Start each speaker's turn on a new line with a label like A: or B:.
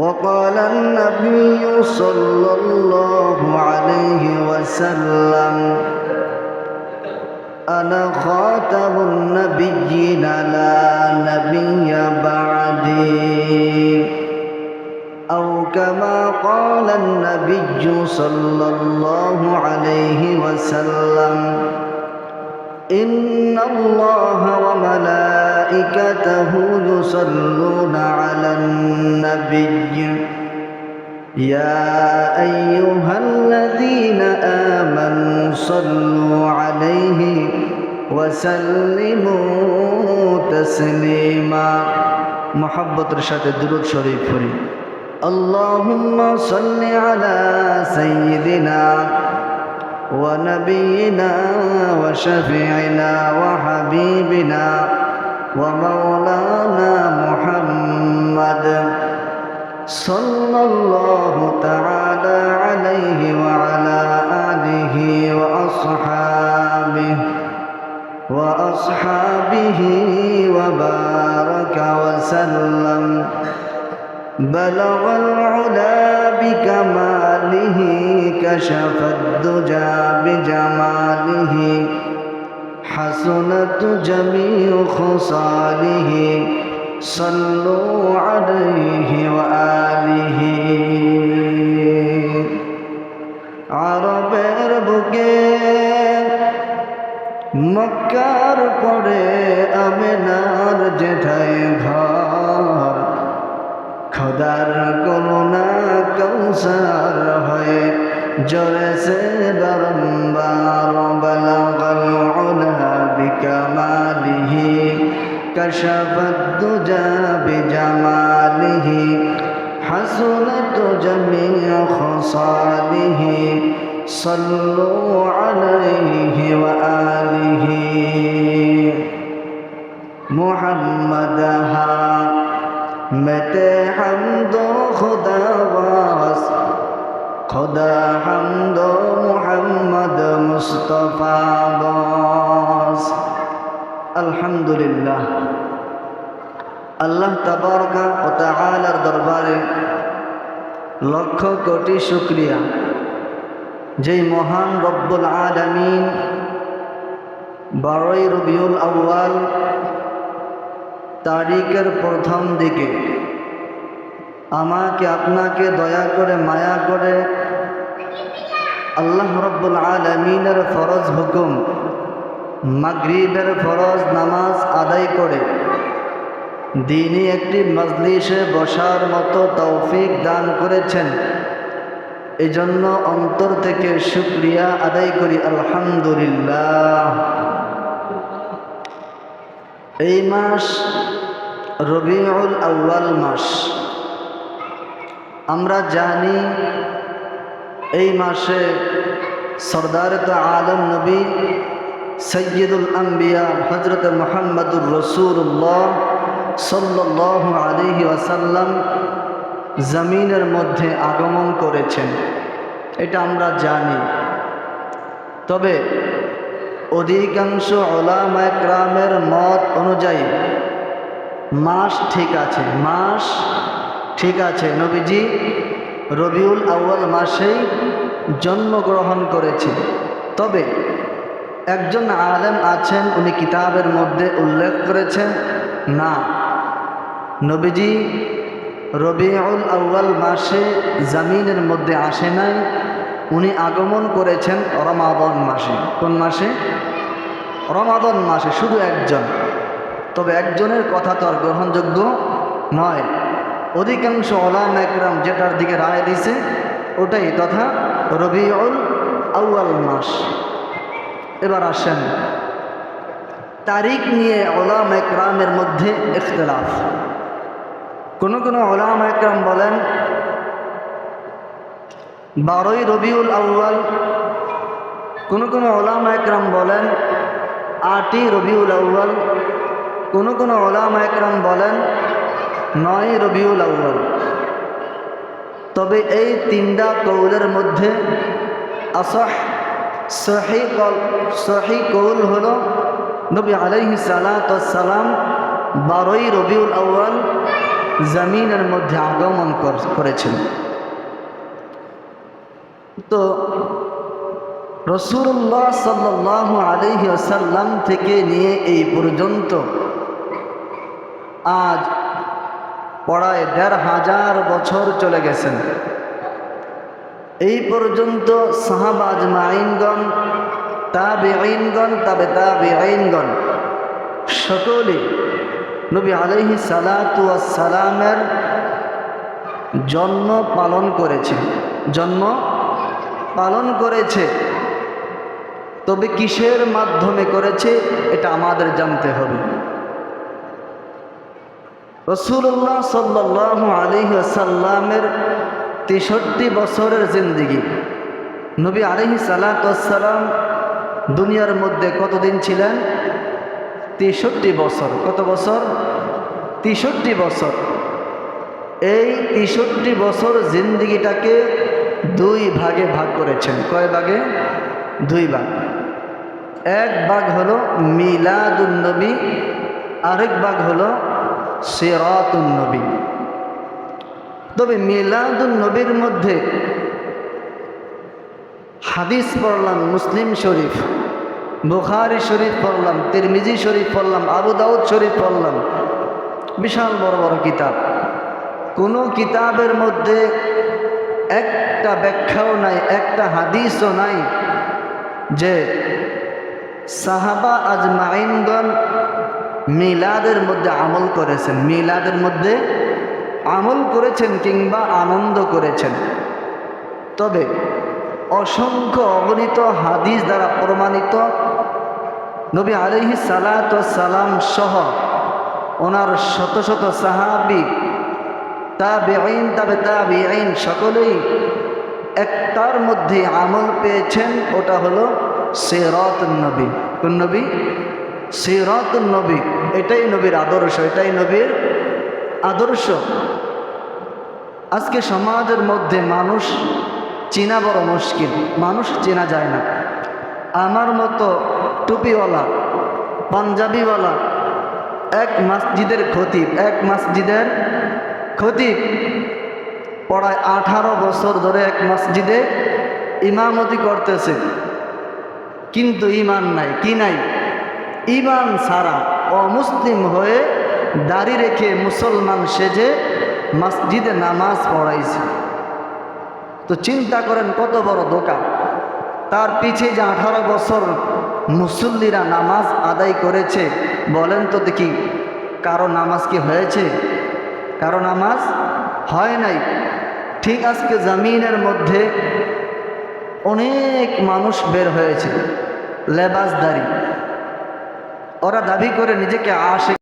A: وقال النبي صلى الله عليه وسلم أنا خاتم النبيين لا نبي بعدي. أو كما قال النبي صلى الله عليه وسلم إن الله وملائكته يصلون على النبي. يا أيها الذين آمنوا صلوا عليه وسلموا تسليما. محبة رشاد الدرود شريف فري اللهم صل على سيدنا ونبينا وشفيعنا وحبيبنا ومولانا محمد صلى الله تعالى عليه وعلى آله وأصحابه وأصحابه وبارك وسلم. بلغ العلا بكماله كشف الدجى بجماله. حسنت جميع خصاله صلوا عليه وآله আরবের বুকে মক্কার পরে আমেনার জেঠাই ঘর খোদার করুণা কৌসার হয়ে জরেছে বারম্বার كشف الدجى بجماله حسنت جميع خصاله صلوا عليه وآله. محمد ها متى حمد خدا واس خدا حمد محمد مصطفى واس. الحمد لله আল্লাহ তাবারকা ও তাআলার দরবারে লক্ষ কোটি শুক্রিয়া। যেই মহান রব্বুল আলামিন বারোই রবিউল আউয়াল তারিখের প্রথম দিকে আমাকে, আপনাকে দয়া করে, মায়া করে আল্লাহ রব্বুল আলমিনের ফরজ হুকুম, মাগরিবের ফরজ নামাজ আদায় করে দিনই একটি মজলিসে বসার মতো তৌফিক দান করেছেন। এই জন্য অন্তর থেকে শুক্রিয়া আদায় করি, আলহামদুলিল্লাহ। এই মাস রবিউল আউ্য়াল মাস। আমরা জানি এই মাসে সর্দার তো আলম নবী, সৈয়দুল আম্বিয়া হজরত মোহাম্মদুর রসুল্লাহ সাল্লাহ আলিহি ওয়াসাল্লাম জমিনের মধ্যে আগমন করেছেন। এটা আমরা জানি। তবে অধিকাংশ ওলামায়করামের মত অনুযায়ী মাস ঠিক আছে, মাস ঠিক আছে। নবীজি রবিউল আউ্য়াল মাসেই জন্মগ্রহণ করেছে তবে একজন আলেম আছেন, উনি কিতাবের মধ্যে উল্লেখ করেছেন, না নবীজি রবিউল আউ্য়াল মাসে জামিনের মধ্যে আসে নাই। উনি আগমন করেছেন রমাদন মাসে। কোন মাসে? রমাদন মাসে, শুধু একজন। তবে একজনের কথা তো আর গ্রহণযোগ্য নয়। অধিকাংশ ওলাম একরাম যেটার দিকে রায় দিছে, ওটাই তথা রবিউল আউ্য়াল মাস। এবার আসেন। তারিখ নিয়ে ওলাম একরামের মধ্যে ইখতলাফ। কোন কোন ওলাম একরাম বলেন, বারোই রবিউল আউ্য়াল, কোন কোন ওলাম একরাম বলেন, আটই রবিউল আউ্য়াল, কোন কোন ওলাম একরাম বলেন নয় রবিউল আউ্য়াল। তবে এই তিনটা কৌলের মধ্যে আসহ, সহি কল, সহি কৌল হল নবী আলহি সালাম বারোই রবিউল আউ্য়াল জমিনের মধ্যে আগমন কর- করেছেন তো রসুল্লাহ সাল্লাহ আলহি আসাল্লাম থেকে নিয়ে এই পর্যন্ত আজ পড়ায় দেড় হাজার বছর চলে গেছেন। এই পর্যন্ত সাহাবাজ মাইনগণ তাবে আইনগণ তবে তাবে আইনগণ সকলে নবী আলহি সালাতু সালামের জন্ম পালন করেছে। জন্ম পালন করেছে। তবে কিসের মাধ্যমে করেছে, এটা আমাদের জানতে হবে। রসুল্লাহ সাল্লাহ আলহি আসাল্লামের তেষট্টি বছরের জিন্দিগি। নবী আলহি সালাতাম দুনিয়ার মধ্যে কতদিন ছিলেন? তেষট্টি বছর। কত বছর? তেষট্টি বছর। এই তেষট্টি বছর জিন্দিগিটাকে দুই ভাগে ভাগ করেছেন। কয় ভাগে? দুই ভাগ। এক ভাগ হলো মিলাদুন্নবী আরেক ভাগ হলো সেরাতুন্নবী তবে মিলাদুন্নবীর মধ্যে হাদিস পড়লাম মুসলিম শরীফ। বুখারি শরীফ পড়লাম, তিরমিজি শরীফ পড়লাম, আবু দাউদ শরীফ পড়লাম। বিশাল বড় বড় কিতাব। কোনো কিতাবের মধ্যে একটা ব্যাখ্যাও নাই, একটা হাদিসও নাই যে সাহাবা আজমাইনগণ মিলাদের মধ্যে আমল করেছেন। মিলাদের মধ্যে আমল করেছেন কিংবা আনন্দ করেছেন। তবে অসংখ্য অগণিত হাদিস দ্বারা প্রমাণিত। নবী আলহি সালাত সালাম সহ ওনার শত শত সাহাবি তা বেআইন তবে তা বেআইন সকলেই একটার মধ্যে আমল পেয়েছেন, ওটা হলো সেরত নবী। কোন নবী? সিরাত নবী। এটাই নবীর আদর্শ, এটাই নবীর আদর্শ। আজকে সমাজের মধ্যে মানুষ চেনা বড় মুশকিল, মানুষ চেনা যায় না। আমার মতো টুপিওয়ালা, পাঞ্জাবিওয়ালা, এক মসজিদের খতিব, এক মসজিদের খতিব, পড়ায় আঠারো বছর ধরে এক মসজিদে ইমামতি করতেছে। কিন্তু ইমান নাই, কি নাই? ইমান ছাড়া অমুসলিম হয়ে দাড়ি রেখে মুসলমান সেজে মসজিদে নামাজ পড়াইছে। তো চিন্তা করেন কত বড় দোকান তার পিছে যে আঠারো বছর মুসল্লিরা নামাজ আদায় করেছে, বলেন তো দেখি, কারও নামাজ কি হয়েছে? কারও নামাজ হয় নাই। ঠিক আজকে জমিনের মধ্যে অনেক মানুষ বের হয়েছে, লেবাসদারি। ওরা দাবি করে নিজেকে আসে